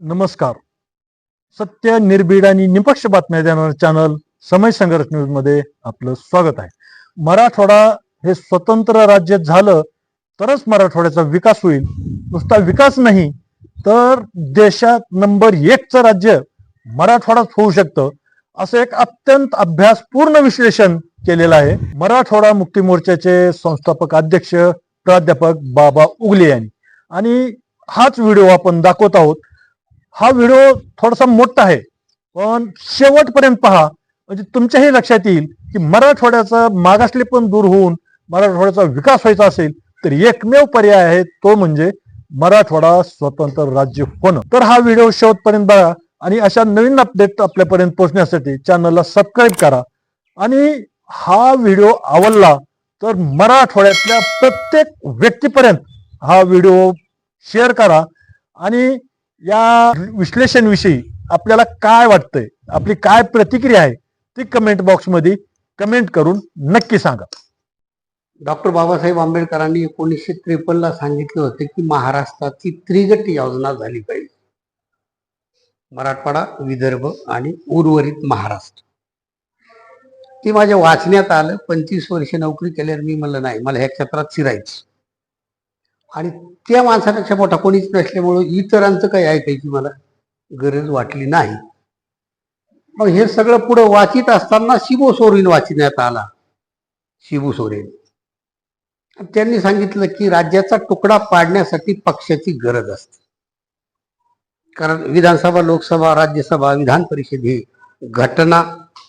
नमस्कार. सत्य निर्भीड आणि निपक्ष बातम्या देणारं चॅनल समय संघर्ष न्यूजमध्ये आपलं स्वागत आहे. मराठवाडा हे स्वतंत्र राज्य झालं तरच मराठवाड्याचा विकास होईल. नुसता विकास नाही तर देशात नंबर एकचं राज्य मराठवाडाच होऊ शकतं असं एक अत्यंत अभ्यासपूर्ण विश्लेषण केलेलं आहे. मराठवाडा मुक्ती मोर्चाचे संस्थापक अध्यक्ष प्राध्यापक बाबा उगले यांनी. आणि हाच व्हिडिओ आपण दाखवत आहोत. हा व्हिडिओ थोडासा मोठा आहे. पण शेवटपर्यंत पहा म्हणजे तुमच्याही लक्षात येईल की मराठवाड्याचा मागासले पण दूर होऊन मराठवाड्याचा विकास व्हायचा असेल तर एकमेव पर्याय आहे तो म्हणजे मराठवाडा स्वतंत्र राज्य होणं. तर हा व्हिडिओ शेवटपर्यंत बघा आणि अशा नवीन अपडेट आपल्यापर्यंत पोहोचण्यासाठी चॅनलला सबस्क्राईब करा. आणि हा व्हिडिओ आवडला तर मराठवाड्यातल्या प्रत्येक व्यक्तीपर्यंत हा व्हिडिओ शेअर करा. आणि या विश्लेषणविषयी आपल्याला काय वाटतंय? आपली काय प्रतिक्रिया आहे? ती कमेंट बॉक्समध्ये कमेंट करून नक्की सांगा. डॉक्टर बाबासाहेब आंबेडकरांनी एकोणीसशे त्रेपन्नला सांगितले होते की महाराष्ट्राची त्रिगटी योजना झाली पाहिजे. मराठवाडा विदर्भ आणि उर्वरित महाराष्ट्र. ती माझ्या वाचण्यात आलं. पंचवीस वर्ष नोकरी केल्यावर मी म्हणलं नाही मला ह्या क्षेत्रात शिरायचं आणि त्या माणसापेक्षा मोठा कोणीच नसल्यामुळं इतरांचं काही ऐकायची मला गरज वाटली नाही. मग हे सगळं पुढं वाचित असताना शिबो सोरेन वाचण्यात आला. शिबू सोरेन. त्यांनी सांगितलं की राज्याचा तुकडा पाडण्यासाठी पक्षाची गरज असते. कारण विधानसभा लोकसभा राज्यसभा विधान परिषद हे घटना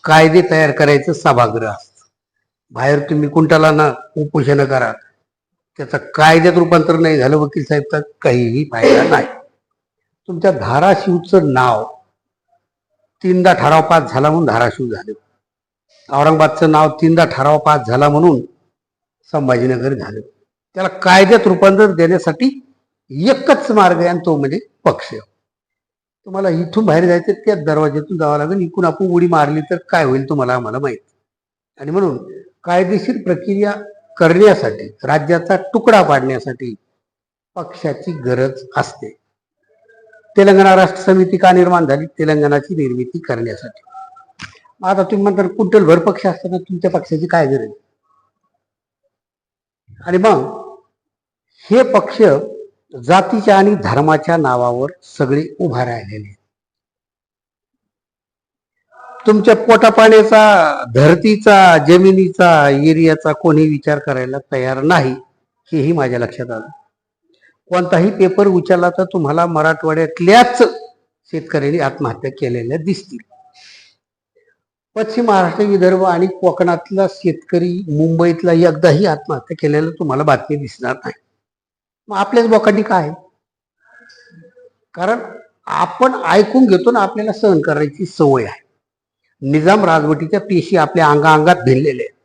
कायदे तयार करायचं सभागृह असतं. बाहेर तुम्ही कुंटाला ना उपोषण करा. त्याचं कायद्यात रूपांतर नाही झालं वकील साहेब तर काहीही फायदा नाही. तुमच्या धाराशिवचं नाव तीनदा ठराव पास झाला म्हणून धाराशिव झालं. औरंगाबादचं नाव तीनदा ठराव पास झाला म्हणून संभाजीनगर झालं. त्याला कायद्यात रूपांतर देण्यासाठी एकच मार्ग आहे आणि तो म्हणजे पक्ष. तुम्हाला इथून बाहेर जायचं त्या दरवाज्यातून जावं लागेल. इकडून आपण उडी मारली तर काय होईल तुम्हाला आम्हाला माहीत. आणि म्हणून कायदेशीर प्रक्रिया करण्यासाठी राज्याचा तुकडा पाडण्यासाठी पक्षाची गरज असते. तेलंगणा राष्ट्र समिती का निर्माण झाली? तेलंगणाची निर्मिती करण्यासाठी. आता तुम्ही म्हणता कुंटलभर पक्ष असताना तुमच्या पक्षाची काय गरज आणि मग हे पक्ष जातीच्या आणि धर्माच्या नावावर सगळे उभा राहिलेले आहेत. तुमच्या पोटापाण्याचा धरतीचा जमिनीचा एरियाचा कोणी विचार करायला तयार नाही हेही माझ्या लक्षात आलं. कोणताही पेपर उचलला तर तुम्हाला मराठवाड्यातल्याच शेतकऱ्यांनी आत्महत्या केलेल्या दिसतील. पश्चिम महाराष्ट्र विदर्भ आणि कोकणातला शेतकरी मुंबईतला एकदाही आत्महत्या केलेलं तुम्हाला बातमी दिसणार नाही. मग आपल्याच बोकांनी काय? कारण आपण ऐकून घेतो ना आपल्याला सहन करायची सवय आहे. निजाम राजवटीच्या पेशी आपल्या अंगाअंगात भिनलेल्या आहेत.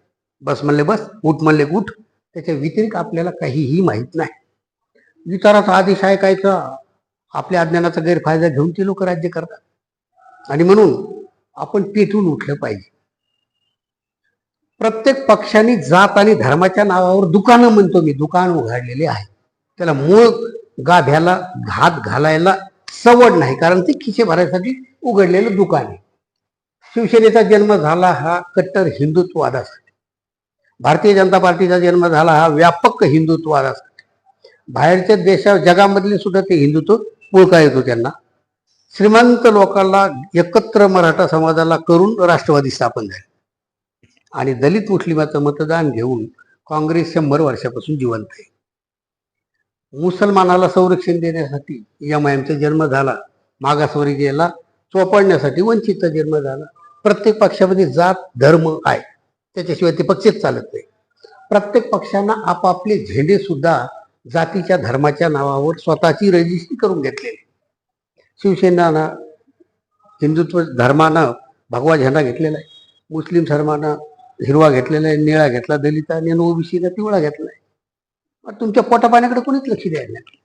बस म्हणले बस उठ म्हणले उठ. त्याच्या व्यतिरिक्त आपल्याला काहीही माहीत नाही. विचाराचा आदेश आहे ऐकायचा. आपल्या अज्ञानाचा गैरफायदा घेऊन ते लोक राज्य करतात. आणि म्हणून आपण पेटून उठलं पाहिजे. प्रत्येक पक्षाने जात आणि धर्माच्या नावावर दुकानं म्हणतो मी दुकान उघडलेले आहे. त्याला मूळ गाभ्याला घात घालायला सवड नाही कारण ते खिसे भरायसाठी उघडलेलं दुकान आहे. शिवसेनेचा जन्म झाला हा कट्टर हिंदुत्ववादासाठी भारतीय जनता पार्टीचा जन्म झाला हा व्यापक हिंदुत्ववादासाठी बाहेरच्या देशा जगामधले सुद्धा ते हिंदुत्व ओळखा येतो त्यांना. श्रीमंत लोकांना एकत्र मराठा समाजाला करून राष्ट्रवादी स्थापन झाले. आणि दलित मुस्लिमाचं मतदान घेऊन काँग्रेस शंभर वर्षापासून जिवंत आहे. मुसलमानाला संरक्षण देण्यासाठी एम आय एमचा जन्म झाला. मागासवर्गीयाला चोपडण्यासाठी वंचितचा जन्म झाला. प्रत्येक पक्षामध्ये जात धर्म आहे त्याच्याशिवाय ते पक्षच चालत नाही. प्रत्येक पक्षांना आपापले झेंडे सुद्धा जातीच्या धर्माच्या नावावर स्वतःची रजिस्ट्री करून घेतलेली शिवसेनानं हिंदुत्व धर्मानं भगवा झेंडा घेतलेला आहे. मुस्लिम धर्मानं हिरवा घेतलेला आहे निळा घेतला दलितांनी आणि ओबीसीनं पिवळा घेतला आहे. मग तुमच्या पोटापाण्याकडे कोणीच लक्ष द्यायला नाही.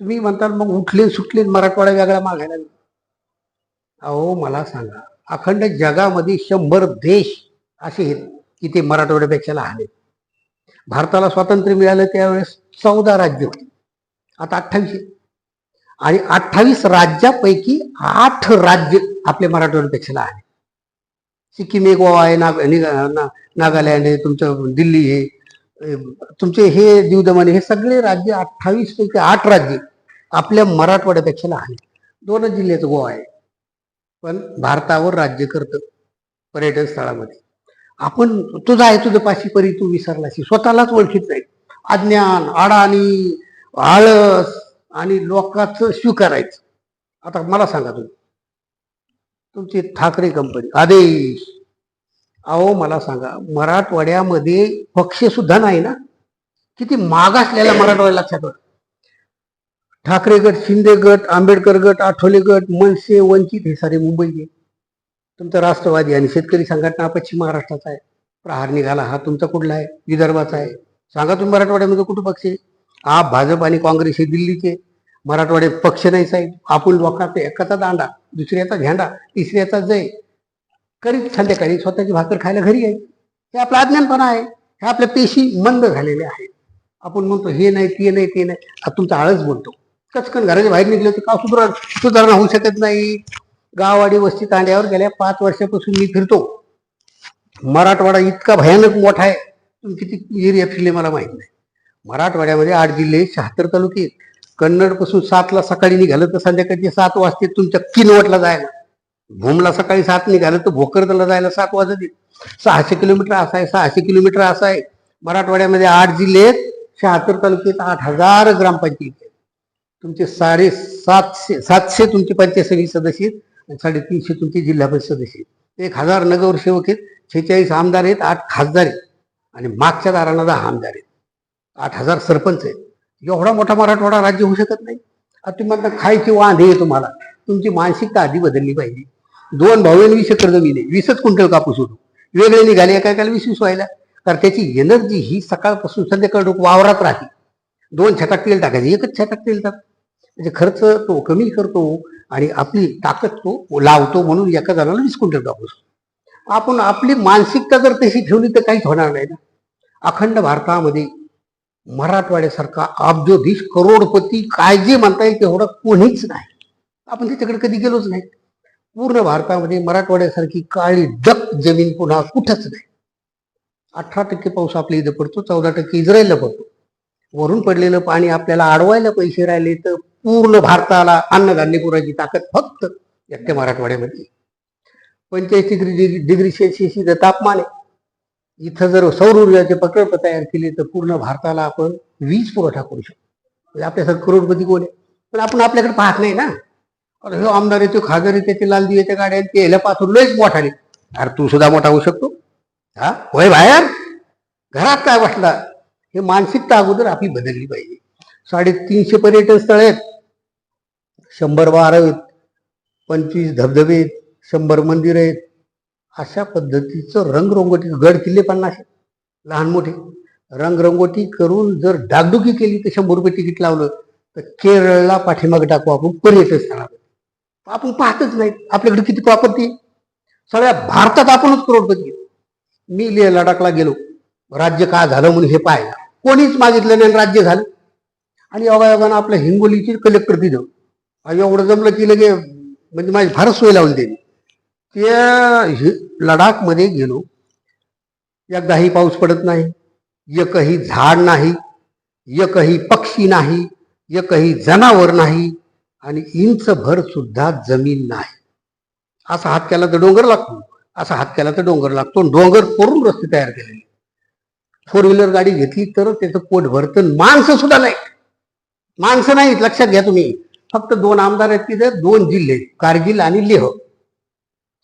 तुम्ही म्हणताल मग उठले सुटले मराठवाडा वेगळा मागायला अहो मला सांगा अखंड जगामध्ये शंभर देश असे आहेत की ते मराठवाड्यापेक्षा लहान आहेत. भारताला स्वातंत्र्य मिळालं त्यावेळेस चौदा राज्य होती. आता अठ्ठावीस आणि अठ्ठावीस राज्यापैकी आठ राज्य आपले मराठवाड्यापेक्षा आहे सिक्कीम एक गोवा आहे नाग निगा- ना- नागालँड आहे तुमचं दिल्ली आहे. तुमचे हे दीव हे सगळे राज्य अठ्ठावीस पैकी आठ राज्य आपल्या मराठवाड्यापेक्षा आहे दोनच जिल्ह्याचं गोवा आहे. पण भारतावर राज्य करतं पर्यटन स्थळामध्ये. आपण तुझा आहे तुझं पाशी परी तू विसरलाशी स्वतःलाच ओळखीत नाही अज्ञान अडाणी आळस आणि लोकांचं स्वीकारायचं. आता मला सांगा तुम्ही. तुमची ठाकरे कंपनी आदेश. अहो मला सांगा मराठवाड्यामध्ये पक्ष सुद्धा नाही ना? किती मागासलेला मराठवाड्या लक्षात होता ठाकरे गट शिंदे गट आंबेडकर गट आठवले गट मनसे वंचित हे सारे मुंबईचे तुमचा राष्ट्रवादी आणि शेतकरी संघटना पश्चिम महाराष्ट्राचा आहे. प्रहार निघाला. हा तुमचा कुठला आहे? विदर्भाचा आहे. सांगा तुम्ही मराठवाड्यामध्ये कुठं पक्ष आहे? आप भाजप आणि काँग्रेस हे दिल्लीचे मराठवाड्यात पक्ष नाही साहेब. आपण लोकांचा एकाचा दांडा दुसऱ्याचा झेंडा तिसऱ्याचा जय. करीत संध्याकाळी स्वतःची भाकर खायला घरी आहे हे आपलं अज्ञानपणा आहे. हे आपल्या पेशी मंद झालेल्या आहेत. आपण म्हणतो हे नाही ते नाही ते नाही. आता तुमचा आळस बोलतो कचकन घराच्या बाहेर निघले तर का सुधार सुधारणा होऊ शकत नाही? गाववाडी वस्ती तांड्यावर गेल्या पाच वर्षापासून मी फिरतो. मराठवाडा इतका भयानक मोठा आहे. तुम्ही किती एरिया फिरले मला माहीत नाही. मराठवाड्यामध्ये आठ जिल्हे शहात्तर तालुके कन्नडपासून सातला सकाळी निघालं तर संध्याकाळचे सात वाजते तुमच्या किनवटला जायला. भूमला सकाळी सात निघालं तर भोकरदला जायला सात वाजत. सहाशे किलोमीटर असा आहे सहाशे किलोमीटर असा आहे. मराठवाड्यामध्ये आठ जिल्हे आहेत शहात्तर तालुक्यात आठ हजार ग्रामपंचायती आहे तुमचे साडे सातशे सातशे तुमचे पंचायत समिती सदस्य आहेत आणि साडेतीनशे तुमचे जिल्हा परिषद सदस्य आहेत. एक हजार नगरसेवक आहेत शेहेचाळीस आमदार आहेत आठ खासदार आहेत आणि मागच्या दारांना दहा आमदार आहेत. आठ हजार सरपंच आहेत. एवढा मोठा मराठवाडा राज्य होऊ शकत नाही. आता तुम्ही म्हणता खायची वांधे आहे तुम्हाला. तुमची मानसिकता आधी बदलली पाहिजे. दोन भाऊ वीस एकर जमीन आहे. वीसच क्विंटल कापूस होतो. वेगळे निघाले एका एकाला वीस वीस व्हायला. कारण त्याची एनर्जी ही सकाळपासून संध्याकाळ वावरात राहते. दोन छटाक तेल टाकायचे. एकच छटाक तेल टाक. म्हणजे खर्च तो कमी करतो आणि आपली ताकद तो लावतो म्हणून एका जणाला वीस क्विंटल कापूस आपण आपली मानसिकता जर तशी ठेवली तर काहीच होणार नाही ना. अखंड भारतामध्ये मराठवाड्यासारखा अब्जोधीश करोडपती काय जे म्हणता येईल तेवढं कोणीच नाही. आपण त्याच्याकडे कधी गेलोच नाही. पूर्ण भारतामध्ये मराठवाड्यासारखी काळी डक जमीन पुन्हा कुठंच नाही. अठरा टक्के पाऊस आपल्या इथं पडतो चौदा टक्के इस्रायलला पडतो. वरून पडलेलं पाणी आपल्याला अडवायला पैसे राहिले तर पूर्ण भारताला अन्नधान्य पुरायची ताकद फक्त एकट्या मराठवाड्यामध्ये. पंचेचाळीस डिग्री डिग्री सेल्सिअसचं तापमान आहे. इथं जर सौर ऊर्जाचे प्रकल्प तयार केले तर पूर्ण भारताला आपण वीज पुरवठा करू शकतो. म्हणजे आपल्यासारखं करोडपती कोण आहे? पण आपण आपल्याकडे पाहत नाही ना. अरे आमदार येतो खासदार येते ते लाल दिव्याच्या गाड्या ते ह्याला पासून लयच मोठाले अरे तू सुद्धा मोठा होऊ शकतो. हा? होय बाहेर? घरात काय बसला? हे मानसिकता अगोदर आपली बदलली पाहिजे. साडेतीनशे पर्यटन स्थळ आहेत. शंभर बार आहेत पंचवीस धबधबे आहेत शंभर मंदिर आहेत. अशा पद्धतीचं रंगरंगोटी गड किल्ले पन्नास आहेत, लहान मोठे. रंगरंगोटी करून जर डागडुकी केली तर शंभर रुपये तिकीट लावलं तर केरळला पाठीमागे टाकू आपण पर्यटन स्थळावर. आपण पाहतच नाही. आपल्याकडे किती प्रॉपर्टी सगळ्या भारतात आपणच करोडपती मी लेह लडाखला गेलो. राज्य का झालं म्हणून हे पाहिलं कोणीच मागितलं नाही राज्य झालं. आणि योगायोगानं आपल्या हिंगोलीची कलेक्टर दिलं एवढं जमलं की लगे म्हणजे माझी फारच सोय लावली त्यांनी त्या लडाखमध्ये गेलो. एकदाही पाऊस पडत नाही एकही झाड नाही एकही पक्षी नाही एकही जनावर नाही आणि इंचभर सुद्धा जमीन नाही. असा हात केला तर डोंगर लागतो. असा हात केला तर डोंगर लागतो. आणि डोंगर करून रस्ते तयार केलेले. फोर व्हीलर गाडी घेतली तर त्याचं पोट भरतं माणसं सुद्धा नाही. माणसं नाहीत लक्षात घ्या तुम्ही. फक्त दोन आमदार आहेत तिथे दोन जिल्हे आहेत, कारगिल आणि लेह.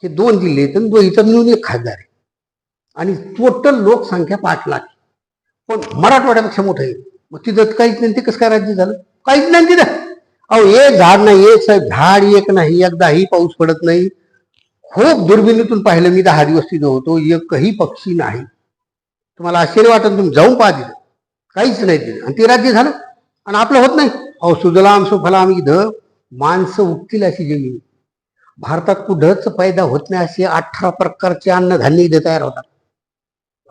हे दोन जिल्हे आहेत आणि दोन्हीचा मिळून एक खासदार आहे. आणि टोटल लोकसंख्या पाच लाख पण मराठवाड्यापेक्षा मोठं आहे. मग तिथं काहीच नाही ते कसं काय राज्य झालं? काहीच नाही तिथं. अहो एक झाड नाही एक साहेब झाड एक नाही एकदाही पाऊस पडत नाही. खूप दुर्बिणीतून पाहिलं मी दहा दिवस तिथं होतो. एकही पक्षी नाही. तुम्हाला आश्चर्य वाटत तुम्ही जाऊन पाहा तिथं. काहीच नाही तिथं. आणि ते राज्य झालं? आणि आपलं होत नाही. अहो सुजलाम सुफलाम इथं माणसं उगतील अशी जमीन. भारतात कुठंच पैदा होत नाही असे अठरा प्रकारचे अन्नधान्य इथे तयार होतात.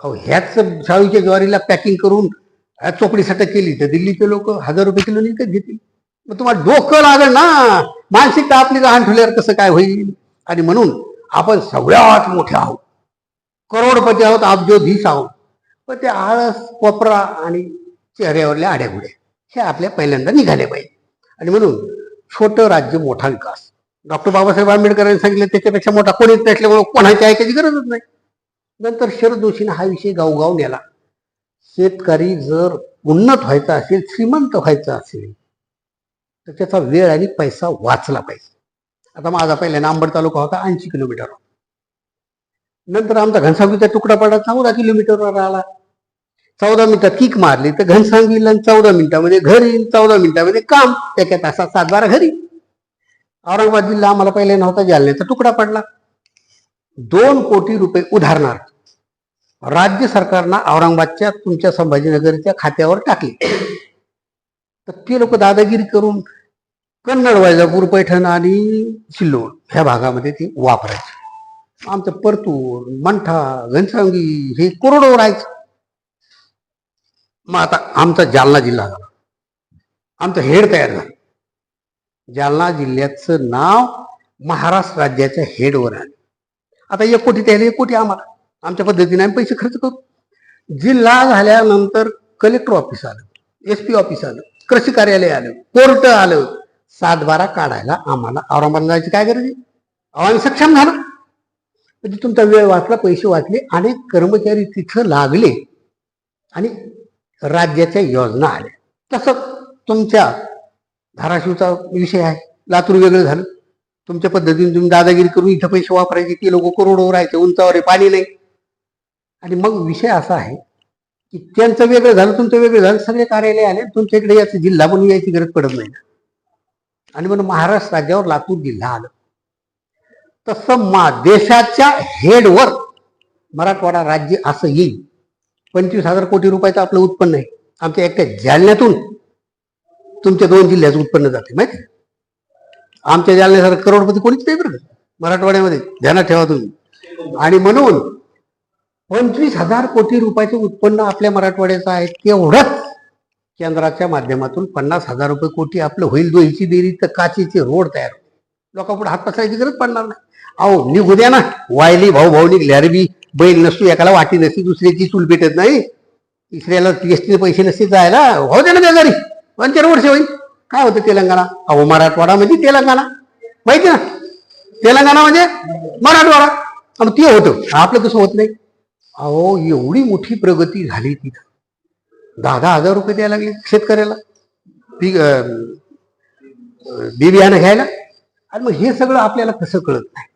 अहो ह्याच शाळूच्या ज्वारीला पॅकिंग करून ह्या चोपडीसाठी केली तर दिल्लीचे लोक हजार रुपये किलो विकत घेतील? मग तुम्हाला डोकं लागेल ना. मानसिकता आपली गहाण ठेवल्यावर कसं काय होईल? आणि म्हणून आपण सगळ्यात मोठे आहोत. करोडपती आहोत अब्जोधीश आहोत. पण ते आळस कोपरा आणि चेहऱ्यावरल्या आड्यागुड्या. हे आपल्या पहिल्यांदा निघाले पाहिजे. आणि म्हणून छोटं राज्य मोठा विकास. डॉक्टर बाबासाहेब आंबेडकरांनी सांगितलं त्याच्यापेक्षा मोठा कोणीच नसल्यामुळे कोणाची ऐकायची गरजच नाही. नंतर शरद जोशीनं हा विषय गावगाव नेला. शेतकरी जर उन्नत व्हायचा असेल श्रीमंत व्हायचा असेल तर त्याचा वेळ आणि पैसा वाचला पाहिजे. आता माझा पहिल्यांदा अंबड तालुका होता ऐंशी किलोमीटर. नंतर आमचा घनसावंगीचा तुकडा पडला चौदा किलोमीटरवर आला. चौदा मिनिटात किक मारली तर घनसांग जिल्हं चौदा मिनिटामध्ये म्हणजे म्हणजे घरी चौदा मिनिटामध्ये काम एका तासात सात बारा घरी. औरंगाबाद जिल्हा आम्हाला पहिल्यांदा होता जालन्याचा तुकडा पडला. दोन कोटी रुपये उदाहरणार्थ राज्य सरकारनं औरंगाबादच्या तुमच्या संभाजीनगरच्या खात्यावर टाकले. तर ते लोक दादागिरी करून कन्नड वैजापूर पैठण आणि सिल्लोड ह्या भागामध्ये ते वापरायचे. आमचं परतूर मंठा घनसावंगी हे कोरडो राहायचं. मग आता आमचा जालना जिल्हा झाला. आमचं हेड तयार झालं. जालना जिल्ह्याचं नाव महाराष्ट्र राज्याच्या हेडवर आलं. आता एक कोटी त्याला एक कोटी आम्हाला. आमच्या पद्धतीने आम्ही पैसे खर्च करू. जिल्हा झाल्यानंतर कलेक्टर ऑफिस आलं एस पी ऑफिस आलं कृषी कार्यालय आलं कोर्ट आलं. सातबारा काढायला आम्हाला औरंगाबाद जायची काय गरज आहे? आम्ही सक्षम झाला. म्हणजे तुमचा वेळ वाचला पैसे वाचले अनेक कर्मचारी तिथं लागले. आणि राज्याच्या योजना आल्या. तसं तुमच्या धाराशिवचा विषय आहे. लातूर वेगळं झालं. तुमच्या पद्धतीने तुम्ही दादागिरी करून इथं पैसे वापरायचे ते लोक करोडो राहायचे उंचावर पाणी नाही. आणि मग विषय असा आहे की त्यांचं वेगळं झालं तुमचं वेगळं झालं सगळे कार्यालय आले तुमच्या इकडे याचं जिल्हा म्हणून यायची गरज पडत नाही आणि म्हणून महाराष्ट्र राज्यावर लातूर जिल्हा आलं. तसं मा देशाच्या हेडवर मराठवाडा राज्य असं येईल. पंचवीस हजार कोटी रुपयाचं आपलं उत्पन्न आहे. आमच्या एकट्या जालन्यातून तुमच्या दोन जिल्ह्याचं उत्पन्न जाते माहिती आहे? आमच्या जालन्यासारखं करोडपती कोणीच नाही बरं मराठवाड्यामध्ये. ध्यानात ठेवा तुम्ही. आणि म्हणून पंचवीस हजार कोटी रुपयाचं उत्पन्न आपल्या मराठवाड्याचं आहे तेवढंच केंद्राच्या माध्यमातून पन्नास हजार रुपये कोटी आपलं होईल दोहीची देरी तर काचेचे रोड तयार लोकांपुढे हात पसरायची गरज पडणार नाही. अहो निघू द्या ना. वायली भाऊ भाऊ निघल्यावर बी बैल नसतो एकाला वाटी नसती दुसऱ्याची चूल पेटत नाही. तिसऱ्याला टीएसटीने पैसे नसते जायला. हो दे ना त्या पण चार वर्ष होईल. काय होतं तेलंगणा? अहो मराठवाडा म्हणजे तेलंगणा. माहिती ना? तेलंगणा म्हणजे मराठवाडा. अहो ते होतं. आपलं तसं होत नाही. अहो एवढी मोठी प्रगती झाली तिथं. दहा दहा हजार रुपये द्यायला लागले शेतकऱ्याला. पीक बी बियाणं घ्यायला. आणि मग हे सगळं आपल्याला कसं कळत नाही?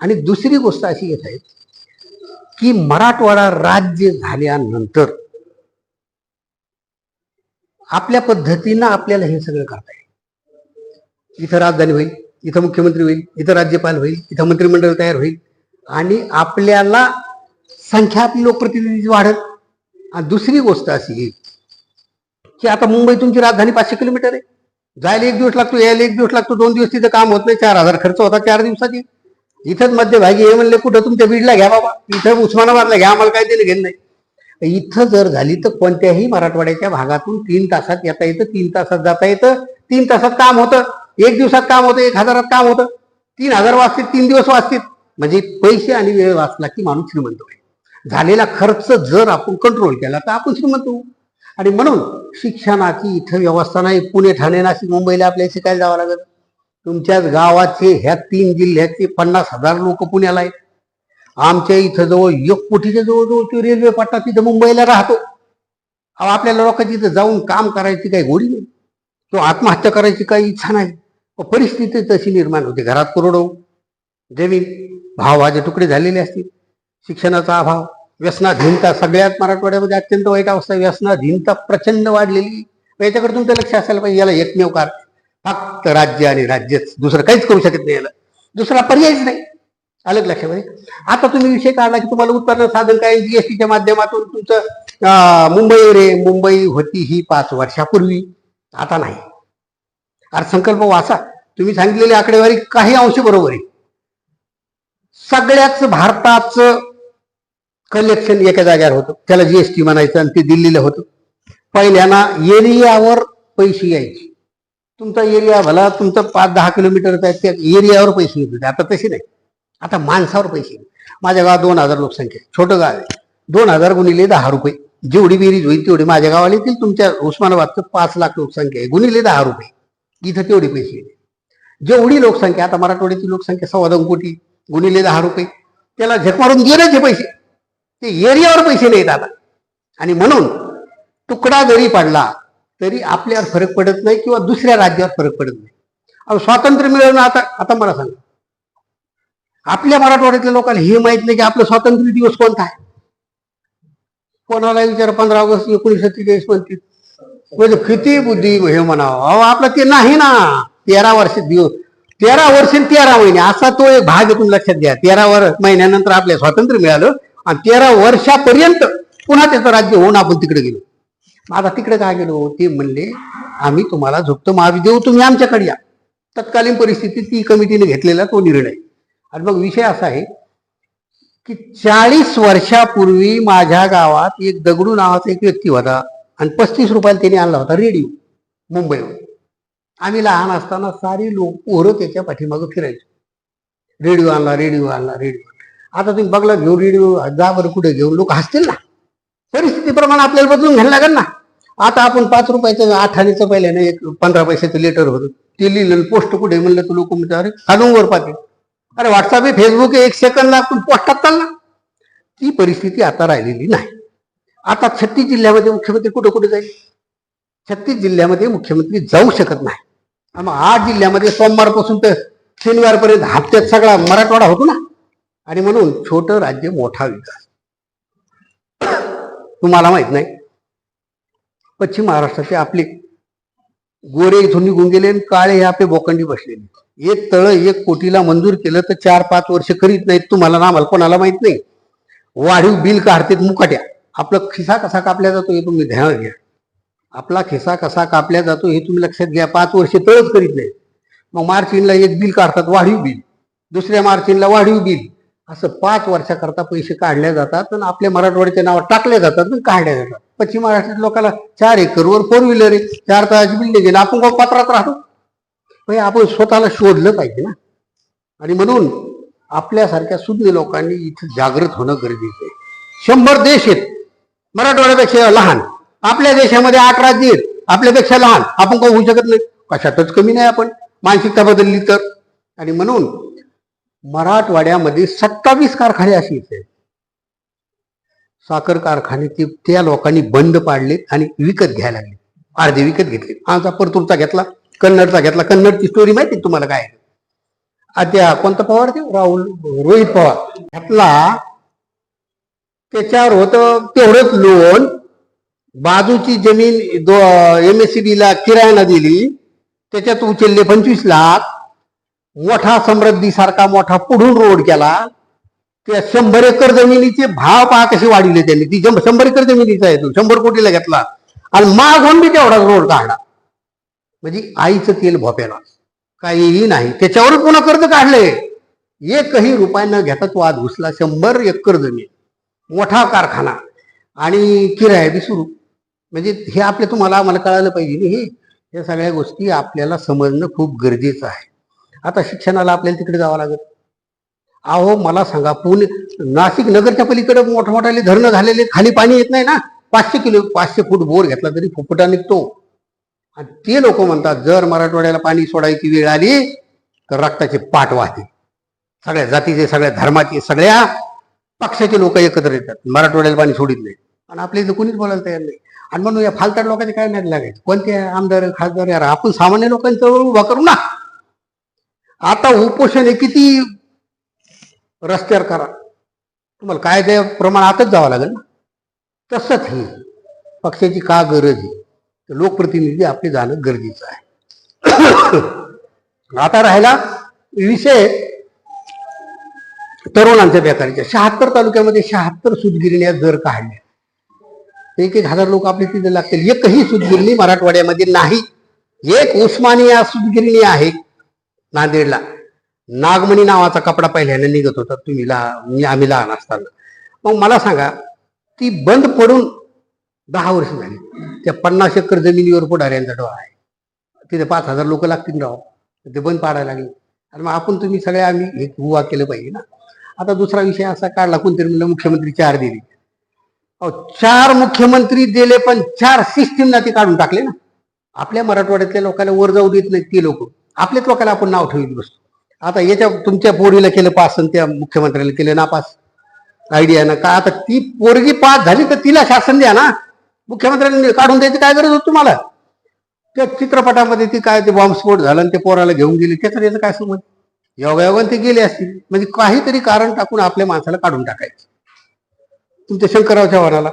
आणि दुसरी गोष्ट अशी येत आहे की मराठवाडा राज्य झाल्यानंतर आपल्या पद्धतीनं आपल्याला हे सगळं करता येईल. इथं राजधानी होईल इथं मुख्यमंत्री होईल इथं राज्यपाल होईल इथं मंत्रिमंडळ तयार होईल आणि आपल्याला संख्या आपली लोकप्रतिनिधी वाढत आणि दुसरी गोष्ट अशी आहे की आता मुंबई तुमची राजधानी पाचशे किलोमीटर आहे. जायला एक दिवस लागतो यायला एक दिवस लागतो दोन दिवस तिथं काम होत नाही चार हजार खर्च होता चार दिवसाची. इथंच मध्यभागी हे म्हणले कुठं तुमच्या बीडला घ्या बाबा. इथं उस्मानाबादला घ्या आम्हाला काय देणं घेणं नाही इथं जर झाली तर कोणत्याही मराठवाड्याच्या भागातून तीन तासात येता येतं तीन तासात जाता येतं तीन तासात काम होतं. एक दिवसात काम होतं एक हजारात काम होतं. तीन हजार वाचतील तीन दिवस वाचतील. म्हणजे पैसे आणि वेळ वाचला की माणूस श्रीमंत होईल. झालेला खर्च जर आपण कंट्रोल केला तर आपण श्रीमंत होऊ. आणि म्हणून शिक्षणाची इथं व्यवस्था नाही. पुणे ठाणे नाशिक मुंबईला आपल्याला शिकायला जावं लागत तुमच्याच गावाचे ह्या तीन जिल्ह्याचे पन्नास हजार लोक पुण्याला आहेत. आमच्या इथं जवळ एक कोटीच्या जवळजवळ रेल्वे पट्टा तिथं मुंबईला राहतो. अहो आपल्याला लोकांची इथं जाऊन काम करायची काही गोडी नाही. तो आत्महत्या करायची काही इच्छा नाही. परिस्थिती तशी निर्माण होते. घरात करोडो जमीन भावभाजे तुकडे झालेले असतील. शिक्षणाचा अभाव व्यसनाधीनता सगळ्यात मराठवाड्यामध्ये अत्यंत वाईट अवस्था व्यसनाधीनता प्रचंड वाढलेली याच्याकडे तुमचं लक्ष असायला पाहिजे. याला एकमेव कारण. फक्त राज्य आणि राज्यच. दुसरं काहीच करू शकत नाही याला. दुसरा पर्यायच नाही. अलग लक्षामध्ये? आता तुम्ही विषय काढला की तुम्हाला उत्पन्न साधन काय? जीएसटीच्या माध्यमातून तुमचं अं, मुंबई रे मुंबई होती ही पाच वर्षापूर्वी. आता नाही. अर्थसंकल्प वाचा. तुम्ही सांगितलेली आकडेवारी काही अंश बरोबर आहे. सगळ्याच भारताचं कलेक्शन एका जाग्यावर होतं. त्याला जीएसटी म्हणायचं आणि ते दिल्लीला होतं. पहिल्यांदा एरियावर पैसे यायचे. तुमचा एरिया भला तुमचं पाच दहा किलोमीटर आहे त्या एरियावर पैसे येत होते. आता तसे नाही. आता माणसावर पैसे माझ्या गावात दोन हजार लोकसंख्या आहे. छोटं गाव आहे. दोन हजार गुणिले दहा रुपये. जेवढी बेरीज होईल तेवढी माझ्या गावाला येतील. तुमच्या उस्मानाबादचं पाच लाख लोकसंख्या आहे. गुणिले दहा रुपये. इथं तेवढे पैसे येते जेवढी लोकसंख्या आता मराठवाड्याची लोकसंख्या सव्वा दोन कोटी गुणिले दहा रुपये. त्याला झक मारून गेल्याचे पैसे. ते एरियावर पैसे नाहीत आता. आणि म्हणून तुकडा जरी पडला तरी आपल्यावर फरक पडत नाही किंवा दुसऱ्या राज्यावर फरक पडत नाही. अहो स्वातंत्र्य मिळवणं आता आता मला सांगा. आपल्या मराठवाड्यातल्या लोकांना हे माहीत नाही की आपलं स्वातंत्र्य दिवस कोणता आहे? कोणाला विचार पंधरा ऑगस्ट एकोणीसशे सत्तेचाळीस म्हणतील. म्हणजे किती बुद्धी हे म्हणावं. अहो आपलं ते नाही ना. तेरा वर्ष दिवस. तेरा वर्ष तेरा महिने. असा तो एक भाग तुम्ही लक्षात घ्या. तेरा वर महिन्यानंतर आपल्या स्वातंत्र्य मिळालं आणि तेरा वर्षापर्यंत पुन्हा त्याचं राज्य होऊन आपण तिकडे गेलो. आता तिकडे काय गेलो? ते म्हणले आम्ही तुम्हाला झुकतं माफी देऊ तुम्ही आमच्याकडे या. तत्कालीन परिस्थितीत ती कमिटीने घेतलेला तो निर्णय. आणि मग विषय असा आहे की चाळीस वर्षापूर्वी माझ्या गावात एक दगडू नावाचा एक व्यक्ती होता आणि पस्तीस रुपयाला त्याने आणला होता रेडिओ मुंबईवर. आम्ही लहान असताना सारी लोक पोरं त्याच्या पाठीमागं फिरायचो. रेडिओ आणला रेडिओ आणला रेडिओ आता तुम्ही बघला घेऊ रेडिओ जा बरं कुठे घेऊन लोक हसतील ना. परिस्थितीप्रमाणे आपल्याला बदलून घ्यायला लागेल ना. आता आपण पाच रुपयाचं आठ आणीचं ना एक पंधरा पैशाचं लेटर होतं. ते लिहिलं पोस्ट कुठे म्हणलं तर लोक म्हणतात अरे हालून वर पाहते. अरे व्हॉट्सअप आहे फेसबुक आहे एक सेकंदला आपण पोस्टात चालला ती परिस्थिती आता राहिलेली नाही. आता छत्तीस जिल्ह्यामध्ये मुख्यमंत्री कुठे कुठे जाईल? छत्तीस जिल्ह्यामध्ये मुख्यमंत्री जाऊ शकत नाही. मग आठ जिल्ह्यामध्ये सोमवारपासून तर शनिवारपर्यंत हप्त्यात सगळा मराठवाडा होतो ना. आणि म्हणून छोटं राज्य मोठा विकास. तुम्हाला माहीत नाही. पश्चिम महाराष्ट्राचे आपले गोरे इथून निघून गेले आणि काळे हे आपले बोकंडी बसलेले. एक तळ एक कोटीला मंजूर केलं तर चार पाच वर्ष करीत नाहीत. तुम्हाला ना आम्हाला कोणाला माहीत नाही. वाढीव बिल काढतेत मुकाट्या. आपला खिसा कसा कापल्या जातो हे तुम्ही ध्यान घ्या. आपला खिसा कसा कापल्या जातो हे तुम्ही लक्षात घ्या. पाच वर्ष तळच करीत नाही मग मार्चिनला एक बिल काढतात वाढीव बिल. दुसऱ्या मार्चिनला वाढीव बिल. असं पाच वर्षाकरता पैसे काढले जातात आणि आपल्या मराठवाड्याच्या नाव टाकले जातात आणि काढले जातात. पश्चिम महाराष्ट्रात लोकांना चार एकरवर फोर व्हीलर आहे चार तासाची बिल्डिंग आहे आपण कोण पत्रात राहतो? म्हणजे आपण स्वतःला शोधलं पाहिजे ना. आणि म्हणून आपल्यासारख्या सुज्ञ लोकांनी इथं जागृत होणं गरजेचं आहे. शंभर देश आहेत. मराठवाड्यापेक्षा लहान. आपल्या देशामध्ये आठ राज्य आहेत. आपल्यापेक्षा लहान. आपण कोण होऊ शकत नाही? कशातच कमी नाही आपण. मानसिकता बदलली तर. आणि म्हणून मराठवाड्यामध्ये सत्तावीस कारखाने अशी आहेत. साखर कारखाने ते त्या लोकांनी बंद पाडले आणि विकत घ्यायला लागले अर्धे विकत घेतले. आमचा परतूरचा घेतला कन्नडचा घेतला. कन्नडची स्टोरी माहिती तुम्हाला काय? त्या कोणता पवार ते? राहुल रोहित पवार. घेतला. त्याच्यावर होतं तेवढंच लोन बाजूची जमीन एम एस सी ला किरायाला दिली. त्याच्यात उचलले पंचवीस लाख. मोठा समृद्धी सारखा मोठा पुढून रोड केला. त्या शंभर एकर जमिनीचे भाव पहा कसे वाढले त्यांनी. ती शंभर एकर जमिनीचा आहे तो. शंभर कोटीला घेतला. आणि मागून बी तेवढा रोड काढला. म्हणजे आईचं तेल भोप्याला. काहीही नाही. त्याच्यावर पुन्हा कर्ज काढले. एकही रुपया न घेता तो आज घुसला. शंभर एकर जमीन. मोठा कारखाना. आणि किराया बी सुरू. म्हणजे हे आपल्या तुम्हाला आम्हाला कळायला पाहिजे हे. या सगळ्या गोष्टी आपल्याला समजणं खूप गरजेचं आहे. आता शिक्षणाला आपल्याला तिकडे जावं लागत अहो मला सांगा पुणे नाशिक नगरच्या पलीकडे मोठमोठाले धरणं झालेले खाली पाणी येत नाही ना? पाचशे किलो पाचशे फूट बोर घेतला तरी फुफुटा निघतो. आणि ते लोक म्हणतात जर मराठवाड्याला पाणी सोडायची वेळ आली तर रक्ताचे पाठ वाहते सगळ्या जातीचे सगळ्या धर्माचे सगळ्या पक्षाचे लोक एकत्र येतात. मराठवाड्याला पाणी सोडित नाही. आणि आपल्या इथं कोणीच बोलायला तयार नाही. आणि म्हणून या फालतात लोकांचे काय नाही लागायचं? कोणते आमदार खासदार यार आपण सामान्य लोकांचं उभा करू ना. आता उपोषण हे किती रस्त्यावर करा. तुम्हाला काय त्या प्रमाणातच जावं लागेल ना? तसंच हे. पक्षाची का गरज आहे? तर लोकप्रतिनिधी आपले जाणं गरजेचं आहे. आता राहिला विषय तरुणांच्या बेकारीच्या शहात्तर तालुक्यामध्ये शहात्तर सुदगिरण्या जर काढल्या एक एक हजार लोक आपले तिथे लागतील. एकही सुतगिरणी मराठवाड्यामध्ये नाही. एक उस्मानिया सुतगिरणी आहे. नांदेडला. नागमणी नावाचा कपडा पहिल्याने निघत होता. तुम्ही लहान मी आम्ही लहान असताना. मग मला सांगा ती बंद पडून दहा वर्ष झाली. त्या पन्नास एकर जमिनीवर पुढाऱ्यांचा डोळा आहे. तिथे पाच हजार लोक लागतील राव. ते बंद पाडायला लागले. आणि मग आपण तुम्ही सगळे आम्ही हे उभा केलं पाहिजे ना. आता दुसरा विषय असा काढला कोणतरी म्हणलं मुख्यमंत्री चार दिली. अहो चार मुख्यमंत्री दिले पण चार सिस्टीमना ते काढून टाकले ना. आपल्या मराठवाड्यातल्या लोकांना वर जाऊ देत नाहीत ते लोक. आपल्याच लोकांना आपण नाव ठेवत बसतो. आता याच्या तुमच्या पोरीला केलं पास आणि त्या मुख्यमंत्र्याला केलं नापास आयडिया ना. का आता ती पोरगी पास झाली तर तिला शासन द्या ना. मुख्यमंत्र्यांनी काढून द्यायची काय गरज होती तुम्हाला? त्या चित्रपटामध्ये ती काय ते बॉम्बस्फोट झाला आणि ते पोराला घेऊन गेले त्याचं याचं काय समज योगायोगाने ते गेले असतील म्हणजे काहीतरी कारण टाकून आपल्या माणसाला काढून टाकायचं. तुमच्या शंकरराव चव्हाणाला.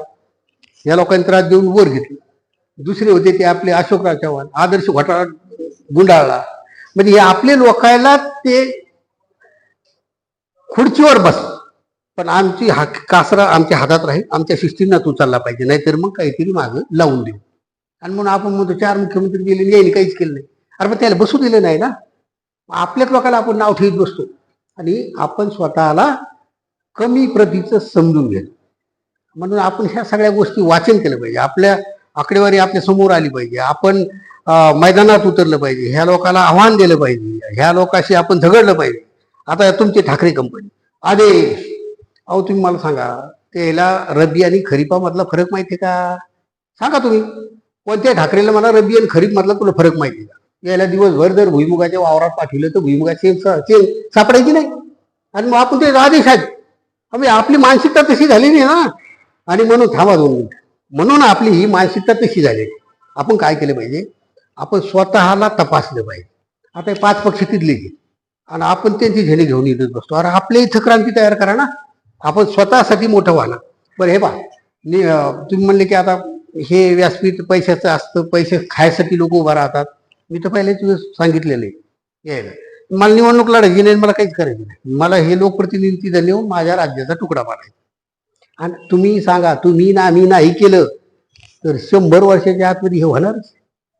या लोकांनी त्रास देऊन वर घेतले. दुसरे होते ते आपले अशोकराव चव्हाण आदर्श घोटाळा गुंडाळला. म्हणजे हे आपले लोकायला ते खुर्चीवर बस. पण आमची हा कासरा आमच्या हातात राहील आमच्या शिस्तींना तू चालला पाहिजे नाहीतर मग काहीतरी मागं लावून देऊ. आणि म्हणून आपण म्हणतो चार मुख्यमंत्री गेले यांनी काहीच केलं नाही. अरे मग त्याला बसू दिलं नाही ना. आपल्याच लोकांना आपण नाव ठेवीत बसतो. आणि आपण स्वतःला कमी प्रतीचं समजून घेतो. म्हणून आपण ह्या सगळ्या गोष्टी वाचन केलं पाहिजे. आपल्या आकडेवारी आपल्यासमोर आली पाहिजे. आपण मैदानात उतरलं पाहिजे. ह्या लोकांना आव्हान दिलं पाहिजे. ह्या लोकांशी आपण झगडलं पाहिजे. आता तुमची ठाकरे कंपनी आदेश. अहो तुम्ही मला सांगा त्याला रब्बी आणि खरीपामधला फरक माहिती आहे का? सांगा तुम्ही. कोणत्या ठाकरेला मला रब्बी आणि खरीप मधला तुला फरक माहिती आहे का? याला दिवसभर जर भुईमुगाच्या वावरात पाठवलं तर भुईमुगाची चेन सापडायची नाही. आणि मग आपण ते आदेश आहेत. म्हणजे आपली मानसिकता तशी झालेली ना. आणि म्हणून थांबा दोन मिनिट. म्हणून आपली ही मानसिकता तशी झालेली आपण काय केलं पाहिजे? आपण स्वतःला तपासलं पाहिजे. आता हे पाच पक्ष तिथले आहेत. आणि आपण त्यांची झेणे घेऊन येतच बसतो. अरे आपल्या इथं क्रांती तयार करा ना. आपण स्वतःसाठी मोठं व्हा ना. बरं हे पा तुम्ही म्हणले की आता हे व्यासपीठ पैशाचं असतं. पैसे खायसाठी लोक उभा राहतात. मी तर पहिले तुझं सांगितलेलं आहे. यायला मला निवडणूक लढायची नाही मला काहीच करायचं नाही. मला हे लोकप्रतिनिधी नेऊन माझ्या राज्याचा तुकडा पाडायचा आणि तुम्ही सांगा तुम्ही ना मी नाही केलं तर शंभर वर्षाच्या आतमध्ये हे होणारच.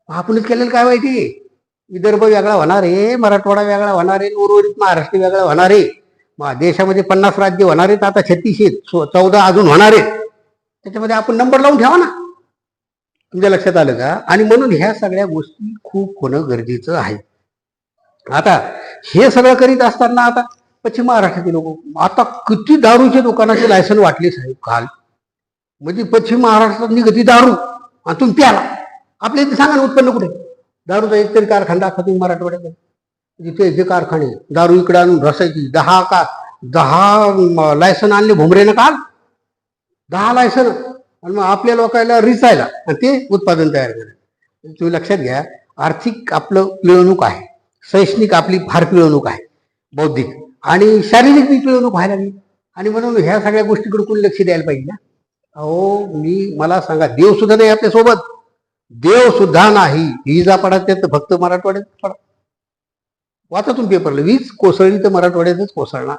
आपणच केलेलं काय माहिती? आहे विदर्भ वेगळा होणार आहे मराठवाडा वेगळा होणार आहे उर्वरित महाराष्ट्र वेगळा होणार आहे. मग देशामध्ये पन्नास राज्य होणार आहेत आता छत्तीस आहेत सो- चौदा अजून होणार आहेत. त्याच्यामध्ये आपण नंबर लावून ठेवा ना. तुमच्या लक्षात आलं का? आणि म्हणून ह्या सगळ्या गोष्टी खूप होणं गरजेचं आहे. आता हे सगळं करीत असताना आता पश्चिम महाराष्ट्राचे लोक. आता किती दारूच्या दुकानाचे लायसन वाटले साहेब काल? म्हणजे पश्चिम महाराष्ट्रात निघती दारू आणि तुम्ही प्याला. आपल्या इथे सांगा ना उत्पन्न कुठे? दारूचा एक तरी कारखाना दाखवा तुम्ही मराठवाड्यात. जिथे जे कारखाने दारू इकडे आणून रसायची दहा का दहा लायसन आणले भुमरेनं काल. दहा लायसन आणि मग आपल्या लोकांना रिचायला आणि ते उत्पादन तयार करायचं तुम्ही लक्षात घ्या आर्थिक आपलं पिळवणूक आहे. शैक्षणिक आपली फार पिळवणूक आहे. बौद्धिक. आणि शारीरिक बी पिळवणूक व्हायला लागली. आणि म्हणून ह्या सगळ्या गोष्टीकडे कोणी लक्ष द्यायला पाहिजे ना? अहो मी मला सांगा देव सुद्धा नाही आपल्यासोबत. देव सुद्धा नाही. वीज पडा तर फक्त मराठवाड्यात पडा. वाचा तुम्ही पेपरला वीज कोसळली तर मराठवाड्यातच कोसळणार.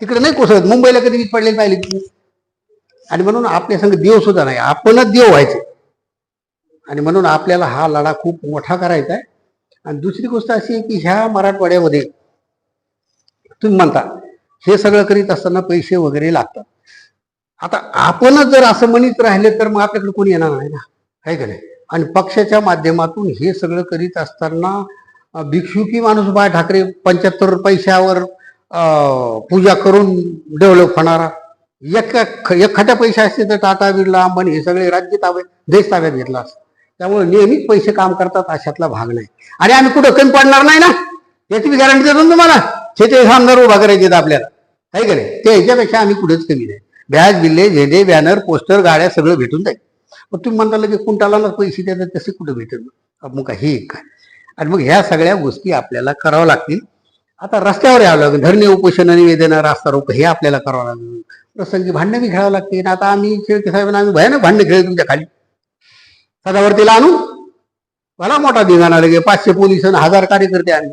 तिकडे नाही कोसळत. मुंबईला कधी वीज पडलेली पाहिली तुम्ही? आणि म्हणून आपल्या संग देव सुद्धा नाही. आपणच देव व्हायचे. आणि म्हणून आपल्याला हा लढा खूप मोठा करायचा आहे. आणि दुसरी गोष्ट अशी आहे की ह्या मराठवाड्यामध्ये तुम्ही म्हणता हे सगळं करीत असताना पैसे वगैरे लागतात. आता आपणच जर असं म्हणत राहिले तर मग आपल्याकडे कोणी येणार नाही ना? काय का नाही? आणि पक्षाच्या माध्यमातून हे सगळं करीत असताना भिक्षुकी माणूसबाय ठाकरे पंच्याहत्तर पैशावर अं, पूजा करून डेव्हलप होणारा. एका एखाद्या पैसे असते तर टाटा बिर्ला अंबानी हे सगळे राज्य ताब्यात देश ताब्यात घेतला असतं. त्यामुळे नेहमीच पैसे काम करतात अशातला भाग नाही. आणि आम्ही कुठं कमी पडणार नाही ना? याची मी गॅरंटी देतो तुम्हाला. तुम्हाला ते आमदार उभा करायचे आहेत आपल्याला. आहे का ते याच्यापेक्षा आम्ही कुठेच कमी नाही. बॅज बिल्ले झेंडे बॅनर पोस्टर गाड्या सगळं भेटून जाईल. मग तुम्ही म्हणता की कुंटाला पैसे देतात तसे कुठं भेटेल मग हे एक काय? आणि मग ह्या सगळ्या गोष्टी आपल्याला कराव्या लागतील. आता रस्त्यावर यावं लागेल. धरणे उपोषण निवेदन रास्ता रोप हे आपल्याला करावं लागेल. प्रसंगी भांडणं बी खेळावं लागतील आता आम्ही शेळके साहेबांना आम्ही भयानक भांडणं खेळ तुमच्या खाली. सदावर्तीला आणू? मला मोठा धिंगाणा लगे पाचशे पोलीस आणि हजार कार्यकर्ते आम्ही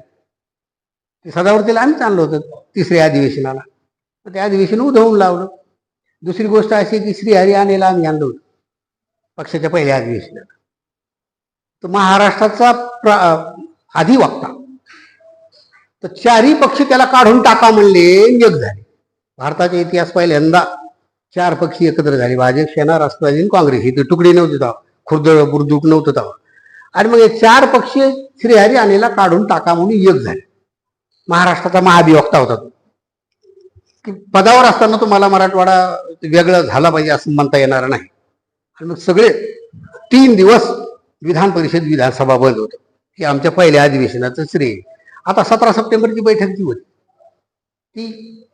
ते सदावरतीला आम्हीच आणलं होतं तिसऱ्या अधिवेशनाला. तर त्या अधिवेशन उधळून लावलं. दुसरी गोष्ट अशी की श्रीहरी आणेला आम्ही आणलं होतं पक्षाच्या पहिल्या अधिवेशनाला. तर महाराष्ट्राचा प्र- अधिवक्ता. तर चारही पक्ष त्याला काढून टाका म्हणले एक झाले. भारताचा इतिहास पहिल्यांदा चार पक्षी एकत्र झाले. भाजप सेना राष्ट्रवादी आणि काँग्रेस. इथे तुकडे नव्हते तेव्हा. खुर्द बुरदुक नव्हतं तेव्हा. आणि मग हे चार पक्ष श्रीहरी आणीला काढून टाका म्हणून एक झाले. महाराष्ट्राचा महाभियोक्ता होता तो. की पदावर असताना तुम्हाला मराठवाडा वेगळं झाला पाहिजे असं म्हणता येणार नाही. आणि मग सगळे तीन दिवस विधान परिषद विधानसभा बंद होतं. हे आमच्या पहिल्या अधिवेशनाचं श्रेय. आहे. आता सतरा सप्टेंबरची बैठक जी होती ती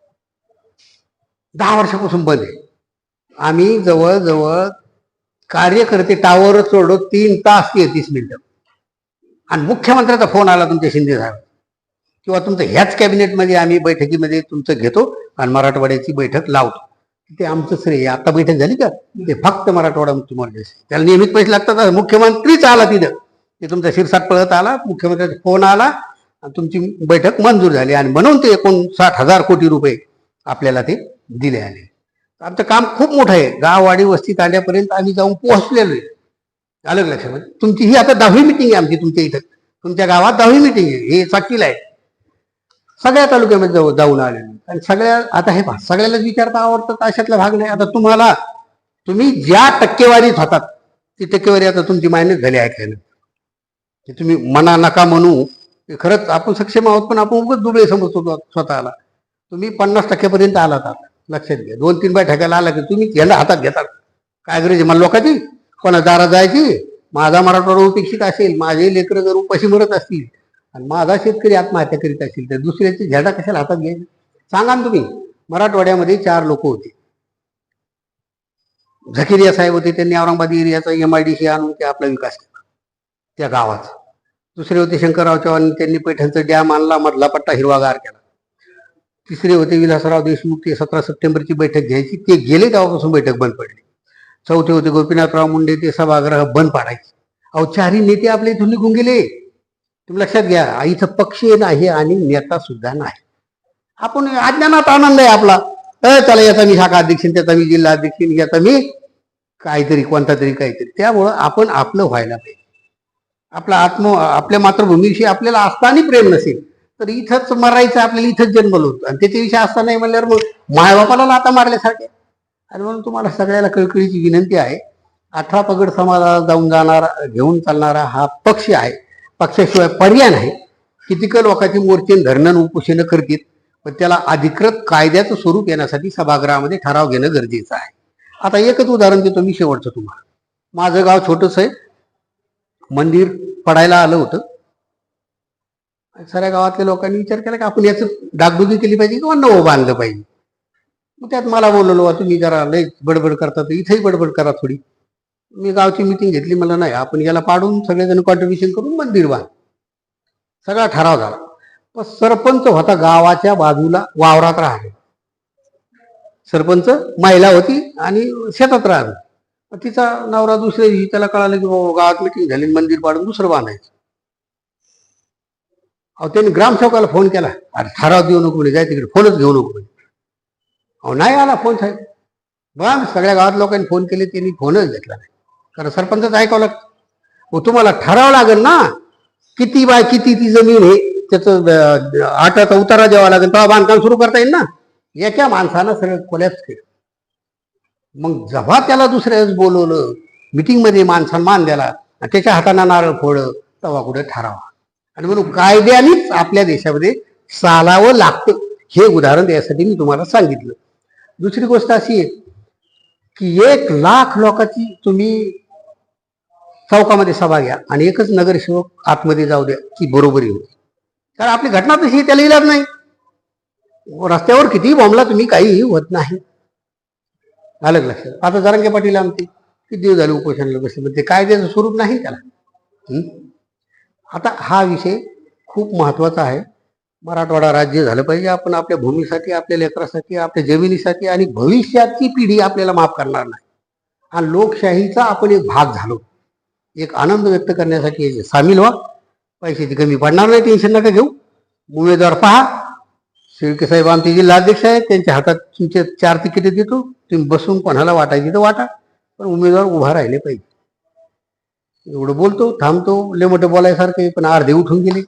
दहा वर्षापासून बंद आहे. आम्ही जवळजवळ कार्यकर्ते टावर चढलो तीन तास ते तीस मिनिटं. आणि मुख्यमंत्र्याचा फोन आला तुमच्या शिंदे साहेब किंवा तुमचं ह्याच कॅबिनेटमध्ये आम्ही बैठकीमध्ये तुमचं घेतो आणि मराठवाड्याची बैठक लावतो. ते आमचं श्रेय. आहे. आता बैठक झाली का? ते फक्त मराठवाडा तुम्हाला त्याला नियमित पैसे लागतात. मुख्यमंत्रीच आला तिथं. ते तुमचा शिरसाट पळत आला मुख्यमंत्र्याचा फोन आला आणि तुमची बैठक मंजूर झाली. आणि म्हणून ते एकोणसाठ हजार कोटी रुपये आपल्याला ते दिले आले. आमचं काम खूप मोठं आहे. गाववाडी वस्तीत आल्यापर्यंत आम्ही जाऊन पोहोचलेलो आहे. आलं लक्षात तुमची ही आता दहावी मिटिंग आहे आमची तुमच्या इथं. तुमच्या गावात दहावी मिटिंग आहे. हे चाकील आहे. सगळ्या तालुक्यामध्ये जाऊ जाऊन आलेलो. आणि सगळ्या आता हे पहा सगळ्यालाच विचारता आवडतात अशातला भाग नाही. आता तुम्हाला तुम्ही ज्या टक्केवारीत होतात ती टक्केवारी आता तुमची मायनस झाली ऐकायला. की तुम्ही मना नका म्हणू. ते खरंच आपण सक्षम आहोत पण आपण उगच दुबळे समजतो स्वतःला. तुम्ही पन्नास टक्क्यापर्यंत आलात आता. लक्षात घ्या. दोन तीन बैठकाला आला की तुम्ही यांना हातात घेतात. काय गरज आहे? मला लोकांची? कोणा दारा जायची? माझा मराठवाडा उपेक्षित असेल. माझे लेकरं जर उपाशी मरत असतील आणि माझा शेतकरी आत्महत्या करीत असेल तर दुसऱ्याची झेडा कशाला हातात घ्यायचा? सांगा ना तुम्ही. मराठवाड्यामध्ये चार लोक होते. झकिरिया साहेब होते त्यांनी औरंगाबाद एरियाचा एम आय डी सी आणून ते आपला विकास केला. त्या गावाचा. दुसरे होते शंकरराव चव्हाण त्यांनी पैठणचा डॅम आणला मधला पट्टा हिरवागार केला. तिसरे होते विलासराव देशमुख ते सतरा सप्टेंबरची बैठक घ्यायची. ते गेले तेव्हापासून बैठक बंद पडली. चौथे होते गोपीनाथराव मुंडे ते सभागृह बंद पाडायचे. अहो चारही नेते आपले इथून निघून गेले. तुम्ही लक्षात घ्या इथं पक्षी नाही आणि नेता सुद्धा नाही. आपण अज्ञानात आनंद आहे आपला. अ चला याचा मी शाखा अध्यक्ष त्याचा मी जिल्हा अध्यक्ष याचा मी काहीतरी कोणता तरी काहीतरी. त्यामुळं आपण आपलं व्हायला पाहिजे. आपला आत्म आपल्या मातृभूमीविषयी आपल्याला असताना प्रेम नसेल तर इथंच मरायचं आपल्याला इथंच जन्मलो होतो. आणि त्याच्याविषयी असता नाही म्हणल्यावर मग मायबापाला आता मारल्यासारखे. आणि म्हणून तुम्हाला सगळ्याला कळकळीची विनंती आहे अठरा पगड समाजाला जाऊन जाणारा घेऊन चालणारा हा पक्ष आहे. पक्षाशिवाय पर्याय नाही. कितीक लोकांची मोर्चे धरणं उपोषणं करतील पण त्याला अधिकृत कायद्याचं स्वरूप येण्यासाठी सभागृहामध्ये ठराव घेणं गरजेचं आहे. आता एकच उदाहरण देतो मी शेवटचं तुम्हाला. माझं गाव छोटंसं आहे. मंदिर पडायला आलं होतं. साऱ्या गावातल्या लोकांनी विचार केला की आपण याचं डागडुगी केली पाहिजे किंवा नवं बांधलं पाहिजे. मग त्यात मला बोललो तुम्ही जरा लय बडबड करता तर इथेही बडबड करा थोडी. मी गावची मिटिंग घेतली मला नाही आपण याला पाडून सगळेजण कॉन्ट्रीब्युशन करून मंदिर बांध. सगळा ठराव झाला. पण सरपंच होता गावाच्या बाजूला वावरात राहतो सरपंच महिला होती आणि शेतात राहावी तिचा नवरा दुसऱ्या दिवशी त्याला कळालं की बाबा गावात मिटिंग झाली मंदिर पाडून दुसरं बांधायचं. अहो त्यांनी ग्रामसेवकाला फोन केला. अरे ठराव देऊ नको म्हणे जाय तिकडे फोनच घेऊ नको म्हणे. अहो नाही आला फोन साहेब. बघा सगळ्या गावात लोकांनी फोन केले त्यांनी फोनच घेतला नाही. कारण सरपंचच ऐकावं लागतं. मग तुम्हाला ठरावं लागेल ना किती बाय किती ती जमीन आहे त्याचं आटाचा उतारा द्यावा लागेल तेव्हा बांधकाम सुरू करता येईल ना. याच्या माणसानं सगळं कोल्याच केलं. मग जेव्हा त्याला दुसऱ्या वेळेस बोलवलं मिटिंगमध्ये माणसानं मान द्याला आणि त्याच्या हाताना नारळ फोडलं तेव्हा कुठे ठरावा आणि म्हणून कायद्यानेच आपल्या देशामध्ये चालावं लागतं. हे उदाहरण द्यासाठी मी तुम्हाला सांगितलं. दुसरी गोष्ट अशी आहे की एक लाख लोकांची तुम्ही चौकामध्ये सभा घ्या आणि एकच नगरसेवक आतमध्ये जाऊ द्या की बरोबरी होईल कारण आपली घटना तशी त्याला इलाज नाही. रस्त्यावर कितीही बॉम्बला तुम्ही काहीही होत नाही. आलं का लक्षात? आता जरांगे पाटील आमची किती दिवस झाले उपोषणाला बसले पण ते कायद्याचं स्वरूप नाही त्याला. आता हा विषय खूप महत्त्वाचा आहे. मराठवाडा राज्य झालं पाहिजे आपण आपल्या भूमीसाठी आपल्या लेकरासाठी आपल्या जमिनीसाठी आणि भविष्याची पिढी आपल्याला माफ करणार नाही. आणि लोकशाहीचा आपण एक भाग झालो. एक आनंद व्यक्त करण्यासाठी सामील व्हा. पैशाची कमी पडणार नाही टेन्शन नका घेऊ. उमेदवार पहा. शिर्के साहेब आमचे जिल्हाध्यक्ष आहेत त्यांच्या हातात तुमचे चार तिकीट देतो. तुम्ही बसून कोणाला वाटायची तर वाटा. पण उमेदवार उभा राहिले पाहिजे. एवढं बोलतो थांबतो लय मोठं बोलायसारखं आहे, पण अर्धे उठून गेले.